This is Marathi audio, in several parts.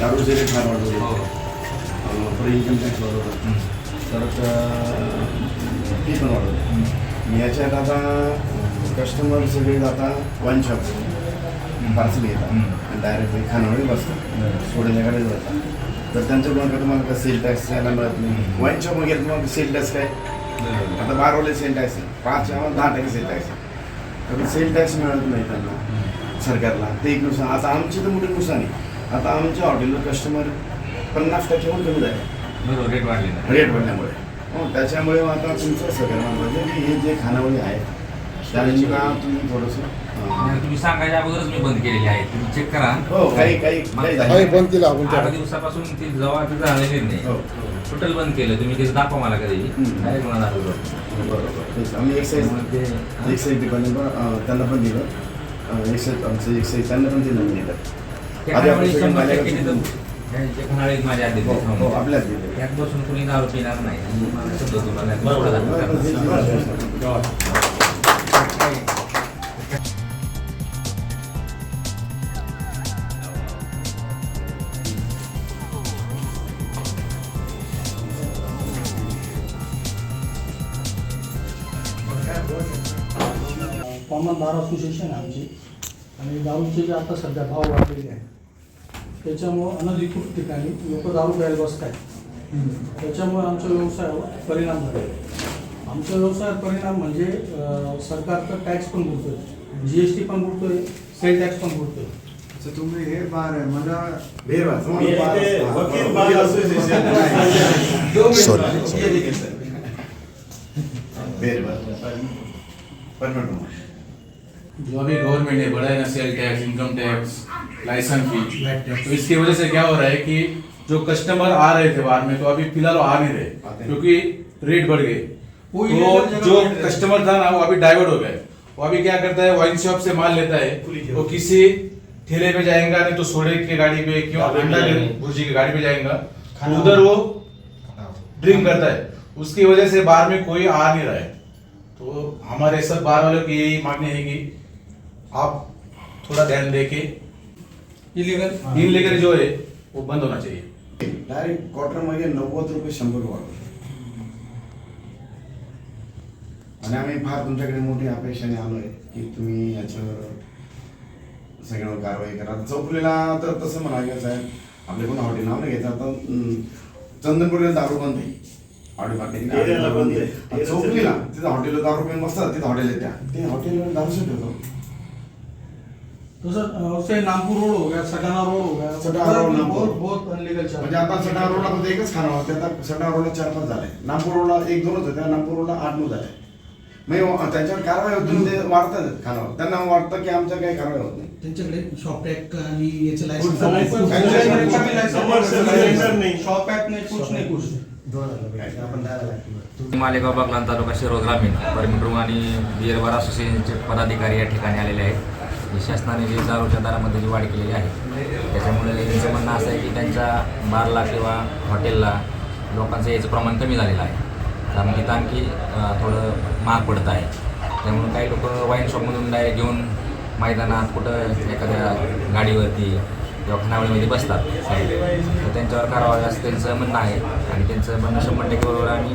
दारूचे रेट फार वाढले पुढे इन्कम टॅक्स वाढवतात परत फी पण वाढवतात मी याच्यात आता कस्टमर सगळे आता वाईन शॉप पार्सल घेतात आणि डायरेक्ट खानावळी बसतात. सोडण्याकडे जातात तर त्यांच्याकडून का तुम्हाला का सेल टॅक्स यायला मिळत नाही. वाईन शॉप वगैरे तुम्हाला सेल टॅक्स काय? आता बारावाले सेल टॅक्स आहे. पाच दहा टक्के सेल टॅक्स आहे. तर सेल टॅक्स मिळत नाही त्यांना सरकारला. ते एक नुकसान. आता आमची तर मोठी नुकसान आहे. आता आमच्या हॉटेलवर कस्टमर पन्नास टक्क्याहून कमी झाले. बरोबर रेट वाढले ना. रेट वाढल्यामुळे. हो त्याच्यामुळे आता तुमचं सगळं म्हणजे की हे जे खानावळी आहे त्यांना तुम्ही थोडंसं तुम्ही सांगायच्या अगोदरच मी बंद केलेली आहे. तुम्ही चेक करा. हो काही काही बंद केलं आपण त्या दिवसापासून ते जवळ ते झालेले हो नाही टोटल बंद केलं. तुम्ही ते दाखवा मला कधी. डायरेक्ट मला दाखवतो. बरोबर. तेच. आम्ही एक्साईज एक्साईज डिपार्टमेंट त्यांना पण दिलं. एक्साईज आमचं एक्साईज त्यांना पण दिलं मी दिलं आधी आपण माझ्या आधी हो, हो, आपल्याच दिले त्यात बसून कुणी दारू पिणार नाही. मला शब्द दाखवतो. कॉमन बार असोसिएशन आमची. आणि दारूचे जे आता सध्या भाव वाढलेले आहेत त्याच्यामुळं अनधिकृत ठिकाणी लोक दारू प्यायला बसत आहेत त्याच्यामुळे आमच्या व्यवसायावर परिणाम झाले. आमच्या व्यवसायावर परिणाम म्हणजे अं, सरकारचा टॅक्स पण बुडतोय जी एस टी पण बुडतोय सेल टॅक्स पण बुडतोय अच्छा तुम्ही हे बार आहे. मला बेरवा वकील बार असोसिएशन बेरवा परमिट जो अभी गवर्नमेंट ने बढ़ाया ना sale tax income tax license fee तो इसकी वजह से क्या हो रहा है कि जो कस्टमर आ रहे थे बाहर में तो अभी फ़िलहाल आ नहीं रहे क्योंकि रेट बढ़ गए तो जो कस्टमर था ना वो अभी डाइवर्ट हो गए वो अभी क्या करता है वाइन शॉप से माल लेता है। वो किसी ठेले पे जाएगा नहीं तो सोडे की गाड़ी पे क्यों अंडा भुर्जी की गाड़ी पे जाएगा। उधर वो ड्रिंक करता है। उसकी वजह से बाहर में कोई आ नहीं रहा है। तो हमारे सब बाहर वालों की यही मांगनी है कि आप थोड़ा ध्यान दे इलिगल इन लेकर जो है वो बंद होना चाहिए. डायरेक्ट क्वार्टरमध्ये नव्वद रुपये शंभर वाढवले आणि आम्ही फार तुमच्याकडे मोठी अपेक्षाने आलोय की तुम्ही याच्यावर सगळ्यांवर कारवाई करा. चौफुलीला तर तसं म्हणा की साहेब आपले कोण हॉटेल नाव नाही घ्यायचं आता चंदनपूरला दारू बंद आहे. हॉटेल दारू बंद आहे. चौफुलीला तिथं हॉटेल दारू पिऊन बसतात तिथं हॉटेल आहे त्या. ते हॉटेलवर दारू ठेवतो तो सर अ, से नामपुर रोड हो गया सटाना रोड हो गया। सटाना रोड, नामपुर। बहुत बहुत अनलीगल चल म्हणजे आता सटा रोडला फक्त एकच खाना होते आता सटा रोडला चार पाच झाले. नागपूर रोडला एक दोनच होते नागपूर रोडला आठ नऊ झाले. म्हणजे त्यांच्यावर कारवाई होत नाही, ते वाढतात खानावर त्यांना वाटतं की आमच्या काही कारवाई होत नाही. त्यांच्याकडे शॉप ऍक्ट आणि याचे लायसन्स. शॉप ऍक्ट नाही कुछ नाही कुछ मालेगाव बागलाण तालुका शिरोळ ग्रामीण परमिट आणि बिअर बार असोसिएशनचे पदाधिकारी या ठिकाणी आलेले आहेत. जे शासनाने जे दारूच्या दरामध्ये जी वाढ केलेली आहे त्याच्यामुळे त्यांचं म्हणणं असं आहे की त्यांच्या बारला किंवा हॉटेलला लोकांचं याचं प्रमाण कमी झालेलं आहे. कारण तिथं आणखी थोडं महाग पडत आहे. त्यामुळे काही लोक वाईन शॉपमधून डायरेक्ट घेऊन मैदानात कुठं एखाद्या गाडीवरती किंवा खानावळीमध्ये बसतात. तर त्यांच्यावर कारवाई असं त्यांचं म्हणणं आहे. आणि त्यांचं म्हणणं शंभर टक्के बरोबर आम्ही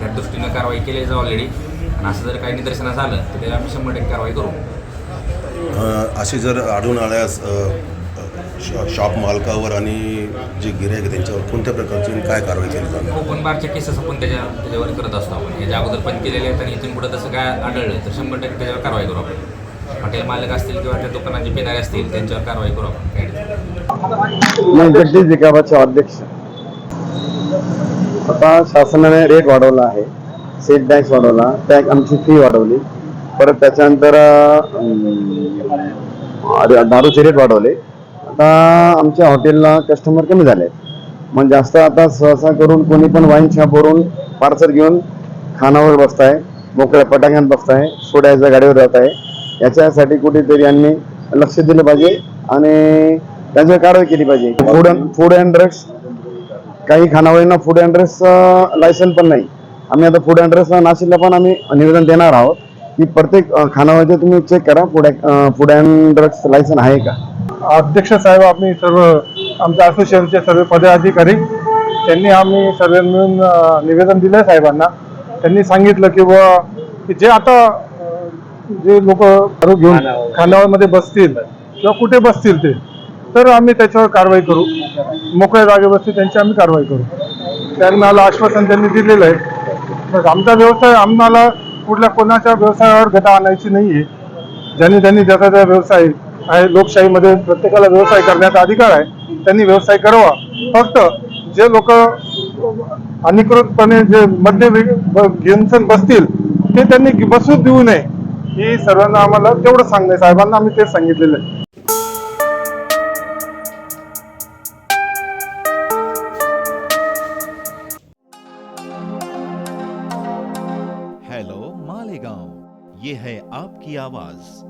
त्या दृष्टीनं कारवाई केली जाऊ ऑलरेडी आणि असं जर काही निदर्शनास आलं तर त्याला आम्ही शंभर टक्के कारवाई करू. अ, अशी जर आढळून आल्यास शॉ- शॉप मालकावर आणि जे गिरायक आहे त्यांच्यावर कोणत्या प्रकारची काय कारवाई केली जाणार? ओपन बारच्या केसेस आपण त्याच्या त्याच्यावर करत असतो आपण. याच्या अगोदर पण केलेले आहेत आणि इथून पुढे तसं काय आढळलं तर शंभर टक्के त्याच्यावर कारवाई करू आपण. हॉटेल मालक असतील किंवा त्या दुकानाचे पिणारे असतील त्यांच्यावर कारवाई करू आपण. जगदीश जिकाबाचे अध्यक्ष. आता शासनाने रेट वाढवला आहे. सेट टॅक्स वाढवला. टॅक्स आमची फी वाढवली. परत त्याच्यानंतर दारूचे रेट वाढवले. आता आमच्या हॉटेलला कस्टमर कमी झाले. मग जास्त आता सहसा करून कोणी पण वाईन शॉपवरून पार्सल घेऊन खानावर बसताय मोकळ्या पटांगणात बसताय सोड्याच्या गाडीवर जात आहे याच्यासाठी कुठेतरी यांनी लक्ष दिलं पाहिजे आणि त्यांच्यावर कारवाई केली पाहिजे. Food and food and drugs काही खानावळींना फूड अँड ड्रग्स लायसन पण नाही. आम्ही आता फूड अँड ड्रग्सला नाशिकला पण आम्ही निवेदन देणार आहोत. की प्रत्येक खानामध्ये तुम्ही चेक करा food food and drugs license आहे का? अध्यक्ष साहेब आम्ही सर्व आमच्या असोसिएशनचे सर्व पदाधिकारी त्यांनी आम्ही सर्व मिळून निवेदन दिलं साहेबांना. त्यांनी सांगितलं की बुवा की जे आता जे लोक दारू घेऊन खानावळमध्ये बसतील किंवा कुठे बसतील ते तर आम्ही त्याच्यावर कारवाई करू. मोकळ्या जागे बसतील त्यांची आम्ही कारवाई करू. त्यांना आश्वासन त्यांनी दिलेलं आहे. आमचा व्यवसाय आम्हाला कुठल्या कोणाच्या व्यवसायावर गदा आणायची नाही आहे ज्यांनी त्यांनी ज्याचा त्या व्यवसाय आहे लोकशाहीमध्ये प्रत्येकाला व्यवसाय करण्याचा अधिकार आहे त्यांनी व्यवसाय करावा. फक्त जे लोक अनिकृतपणे जे मध्य घेऊन बसतील ते त्यांनी बसू देऊ नये. ही सर्वांना आम्हाला तेवढं सांगणं साहेबांना आम्ही तेच सांगितलेलं आहे. आपकी आवाज।